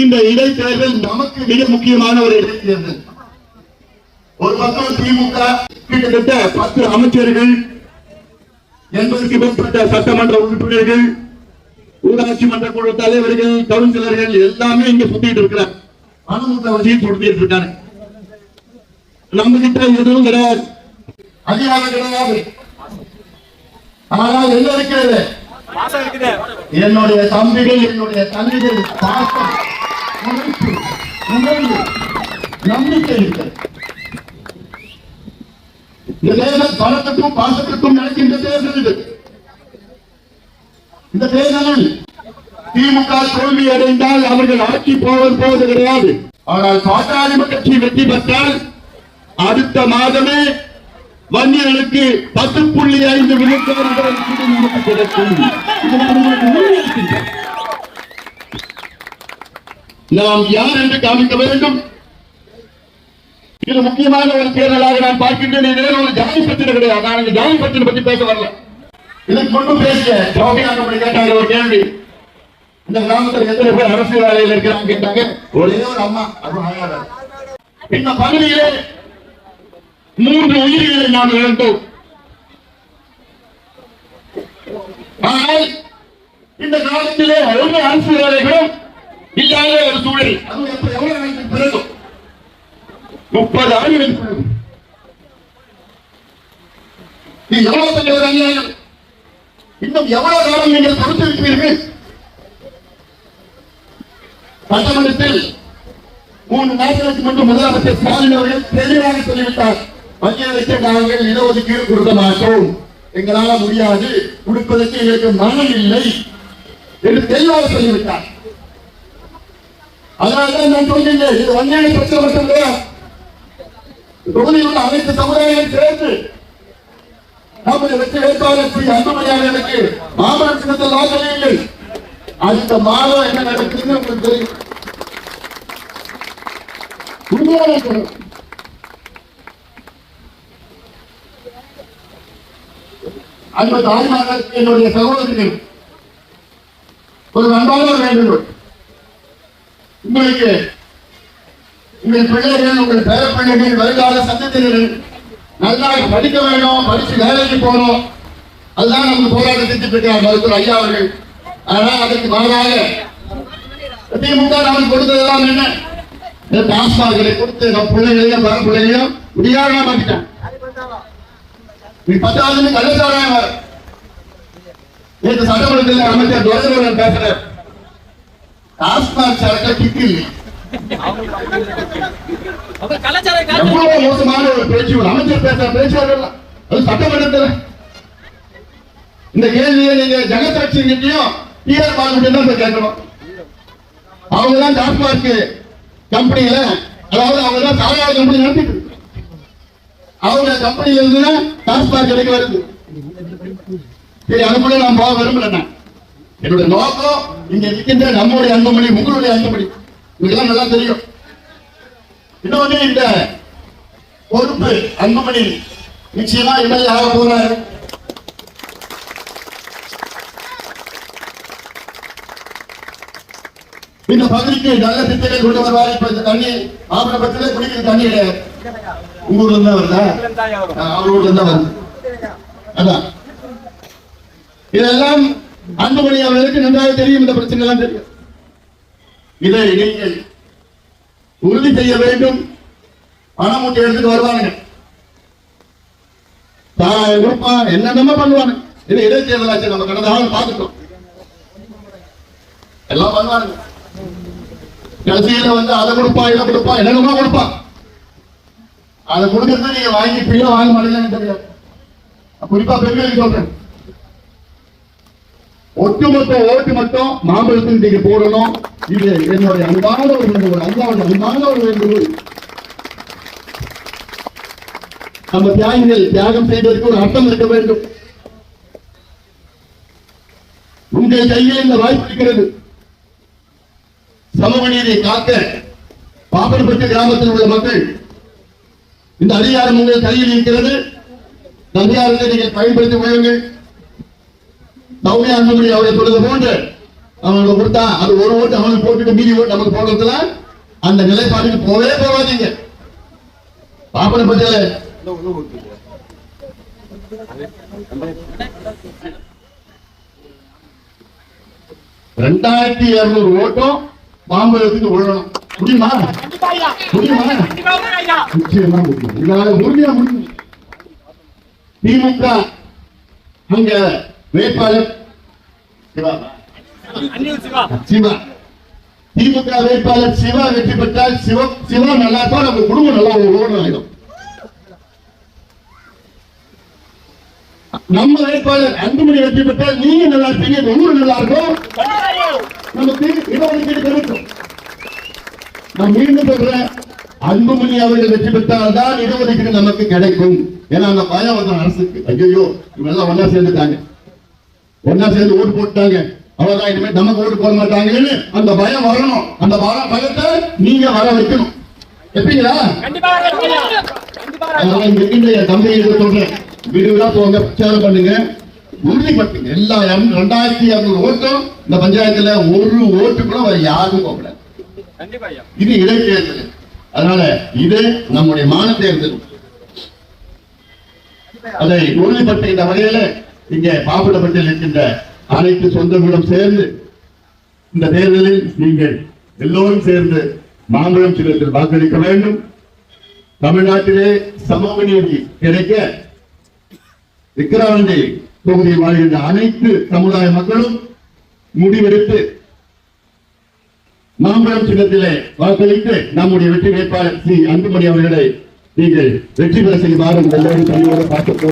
இந்த இடைத்தேர்தல் நமக்கு மிக முக்கியமான ஒரு இடைத்தேர்தல். ஒரு பக்கம் திமுக கிட்டத்தட்ட பத்து அமைச்சர்கள் எண்பதுக்கு மேற்பட்ட சட்டமன்ற உறுப்பினர்கள் ஊராட்சி மன்ற குழு தலைவர்கள் கவுன்சிலர்கள் எல்லாமே இங்க சுத்திட்டு இருக்கிறாங்க. மனமுட்ட வசதியும் சுத்திட்டு இருக்காங்க. நம்ம கிட்ட எதுவும் கிடையாது. அதிகாரம் கிடையாது ஆனால் என்ன இருக்கிறது என்னுடைய தம்பிகள் என்னுடைய தம்பிகள் பாசம். அமைப்பு உணர்வு நம்பிக்கை இருக்கிறது இந்த தேர்தல் பலத்துக்கும் பாசத்துக்கும் நடக்கின்ற தேர்தல் இது. இந்த தேர்தலில் திமுக தோல்வி அடைந்தால் அவர்கள் ஆட்சி போவது போவது கிடையாது. ஆனால் பாட்டாளிம கட்சி வெற்றி பெற்றால் அடுத்த மாதமே வன்னியர்களுக்கு பத்து புள்ளி ஐந்து விழுக்காடு கிடைக்கும் இது நான் உங்களுக்கு உறுதியளிக்கின்றேன். நாம் யார் என்று காமிக்க வேண்டும்? இது முக்கியமான ஒரு தேர்தலாக நான் பார்க்கின்றேன். இது ஒரு ஜாதி பிரச்சனை கிடையாது. நான் இந்த ஜாதி பிரச்சனை பத்தி பேச வரல. இதை கொண்டு பேசிய ஜோபியாக கேட்டாங்க ஒரு கேள்வி. இந்த கிராமத்தில் எத்தனை பேர் அரசியல் வேலையில் இருக்கிறாங்க கேட்டாங்க. ஒரே ஒரு அம்மா அது இந்த பகுதியிலே மூன்று உயிர்களை நாம் இழந்தோம். ஆனால் இந்த காலத்திலே ஒன்று அரசு வேலைகளும் இல்லாத ஒரு சூழல் அது எவ்வளவு பிறகு. முப்பது ஆண்டுகளுக்கு இது எவ்வளவு பெரிய ஒரு அநியாயம்? இன்னும் எவ்வளவு காலம் நீங்கள் பொறுத்திருப்பீர்கள் சட்டமன்றத்தில் மூன்று நாட்களுக்கு முன்பு முதலமைச்சர் ஸ்டாலின் அவர்கள் தெளிவாக சொல்லிவிட்டார். மத்திய நாங்கள் இடஒதுக்கீடு கொடுக்க மாட்டோம். எங்களால முடியாது. கொடுப்பதற்கு எங்களுக்கு மனம் இல்லை என்று தெளிவாக சொல்லிவிட்டார். அதனால்தான் நான் சொல்கிறேன் இது வன்னியான பிரச்சனை மட்டும் கிடையாது தொகுதியில் உள்ள அனைத்து சமுதாயங்களும் சேர்ந்து நம்முடைய வெற்றி வேட்பாளர் ஸ்ரீ அன்புமணியாளருக்கு மாமன சின்னத்தில் வாக்களியுங்கள். அடுத்த மாதம் என்ன நடக்குதுன்னு உங்களுக்கு தெரியும். உண்மையான சொல்றேன். அன்பு தாய்மார்கள் என்னுடைய சகோதரிகள் ஒரு அன்பான ஒரு வேண்டுகோள் உங்களுக்கு உங்கள் பிள்ளைகள் உங்கள் பேரப்பிள்ளைகள் வருங்கால சந்ததியினர் நல்லா படிக்க வேணும் படிச்சு வேலைக்கு போகணும். அதுதான் நம்ம போராட்ட திட்டத்திருக்கிறார் மருத்துவர் ஐயா அவர்கள். ஆனா அதற்கு மாறாக திமுக நமக்கு கொடுத்ததெல்லாம் என்ன? இந்த டாஸ்மார்களை கொடுத்து நம்ம பிள்ளைகளையும் வர பிள்ளைகளையும் முடியாத மாட்டிட்டான் நீ பத்தாவது கள்ளச்சாராயம் வர நேற்று சட்டமன்றத்தில் அமைச்சர் துரைமுருகன் பேசுறார். டாஸ்மாக் சரக்கு கிக்கு இல்லை எவ்வளவு மோசமான ஒரு பேச்சு ஒரு அமைச்சர் பேச்சு அதெல்லாம் அது சட்டமன்றத்தில். இந்த கேள்வியை நீங்க ஜெகத்ரட்சி கிட்டையும் டிஆர் பாலு தான் கேட்கணும். அவங்க தான் டாஸ்மார்க் கம்பெனியில அதாவது அவங்க தான் சாராய கம்பெனி நடத்திட்டு. அவங்க கம்பெனில இருந்து தான் டாஸ்மார்க் கடைக்கு வருது. சரி அதுக்குள்ள நான் போக விரும்பல நான். என்னுடைய நோக்கம் இங்க இருக்கின்ற நம்முடைய அன்புமணி உங்களுடைய அன்புமணி. இதெல்லாம் நல்லா தெரியும். இன்னொன்னு இந்த பொறுப்பு அன்புமணி நிச்சயமா எம்எல்ஏ ஆக போறாரு. இந்த பகுதிக்கு நல்ல திட்டங்கள் கொண்டு வருவார். இப்ப இந்த தண்ணி ஆபரப்பட்டில குடிக்கிற தண்ணி கிடையாது. உங்க ஊர்ல இருந்தா வருதா? அவர் ஊர்ல இருந்தா வருது. அதான். இதெல்லாம் அன்புமணி அவர்களுக்கு நன்றாக தெரியும் இந்த பிரச்சனை எல்லாம் தெரியும் இதை நீங்கள் உறுதி செய்ய வேண்டும். பணம் மூட்டை எடுத்துட்டு வருவானுங்க. தாராளம் கொடுப்பான் என்னென்னமோ பண்ணுவானு இது இடைத்தேர்தலாச்சு நம்ம கடந்த காலம் பார்த்துட்டோம். எல்லாம் பண்ணுவானுங்க. கடைசியில வந்து அதை கொடுப்பா இதை கொடுப்பா என்னென்னமோ கொடுப்பான் அதை கொடுக்கறத நீங்க வாங்கி பிள்ளை வாங்க மாட்டீங்கன்னு தெரியாது. குறிப்பா பெண்களுக்கு சொல்றேன். ஒட்டுமொத்த ஓட்டு மட்டும் மாம்பழத்தில் நீங்க போடணும். இது என்னுடைய அன்பான ஒரு வேண்டுகோள் அல்லாவுடைய அன்பான ஒரு வேண்டுகோள். நம்ம தியாகிகள் தியாகம் செய்வதற்கு ஒரு அர்த்தம் இருக்க வேண்டும். உங்கள் கையில் இந்த வாய்ப்பு இருக்கிறது. சமூக காக்க பாப்பன்பட்டு கிராமத்தில் உள்ள மக்கள் இந்த அதிகாரம் உங்கள் கையில் இருக்கிறது. அதிகாரத்தை நீங்கள் பயன்படுத்திக் கொள்ளுங்கள். சௌமியா அன்புமணி அவரை சொல்றது போன்று அவனுக்கு கொடுத்தா அது ஒரு ஓட்டு அவனுக்கு போட்டுட்டு மீதி ஓட்டு நமக்கு போடுறதுல அந்த நிலைப்பாட்டுக்கு போவே போகாதீங்க. பாப்பனை பத்தியில. ரெண்டாயிரத்தி இருநூறு ஓட்டும் மாம்பழத்துக்கு விழணும். முடியுமா? முடியுமா? நிச்சயமா முடியும். இதனால உறுதியா முடியும். திமுக அங்க வேட்பாளர் சிவா. திமுக வேட்பாளர் சிவா வெற்றி பெற்றால் சிவ சிவா நல்லா இருப்பா நம்ம குடும்பம் நல்லா ஓடும் ஆயிடும். நம்ம வேட்பாளர் அன்புமணி வெற்றி பெற்றால் நீங்க நல்லா இருப்பீங்க இந்த ஊர் நல்லா இருக்கும். நமக்கு இடஒதுக்கீடு கிடைக்கும் நான் மீண்டும் சொல்றேன் அன்புமணி அவர்கள் வெற்றி பெற்றால் தான் இடஒதுக்கீடு நமக்கு கிடைக்கும். ஏன்னா அந்த பயம் வந்து அரசுக்கு. ஐயோ இவங்க எல்லாம் ஒன்னா சேர்ந்துட்டாங்க. ஒன்னா சேர்ந்து ஓட்டு போட்டாங்க அவ்வளவுதான் இனிமே நமக்கு ஓட்டு போட மாட்டாங்கன்னு அந்த பயம் வரணும். அந்த பய- பயத்தை நீங்க வர வைக்கணும். எப்படிங்களா? தம்பிகளுக்கு சொல்றேன். வீடுகளா போங்க பிரச்சாரம் பண்ணுங்க. உறுதிப்படுத்துங்க. எல்லா இரம்- ரெண்டாயிரத்தி இருநூறு ஓட்டும் இந்த பஞ்சாயத்துல ஒரு ஓட்டு கூட வேற யாருக்கும் ஐயா. இது இடைத்தேர்தல் அதனால இது நம்முடைய மான தேர்தல் அதை உறுதிப்படுத்துகின்ற வகையில இங்கே பாப்பிடப்பட்டில் இருக்கின்ற அனைத்து சொந்தங்களும் சேர்ந்து இந்த தேர்தலில் நீங்கள் எல்லோரும் சேர்ந்து மாம்பழம் சின்னத்தில் வாக்களிக்க வேண்டும். தமிழ்நாட்டிலே சமூக நீதி கிடைக்க விக்கிரவாண்டி தொகுதியில் வாழ்கின்ற அனைத்து சமுதாய மக்களும் முடிவெடுத்து மாம்பழம் சின்னத்திலே வாக்களித்து நம்முடைய வெற்றி வேட்பாளர் ஸ்ரீ அன்புமணி அவர்களை நீங்கள் வெற்றி பெற செய்யுமாறு எல்லோரும்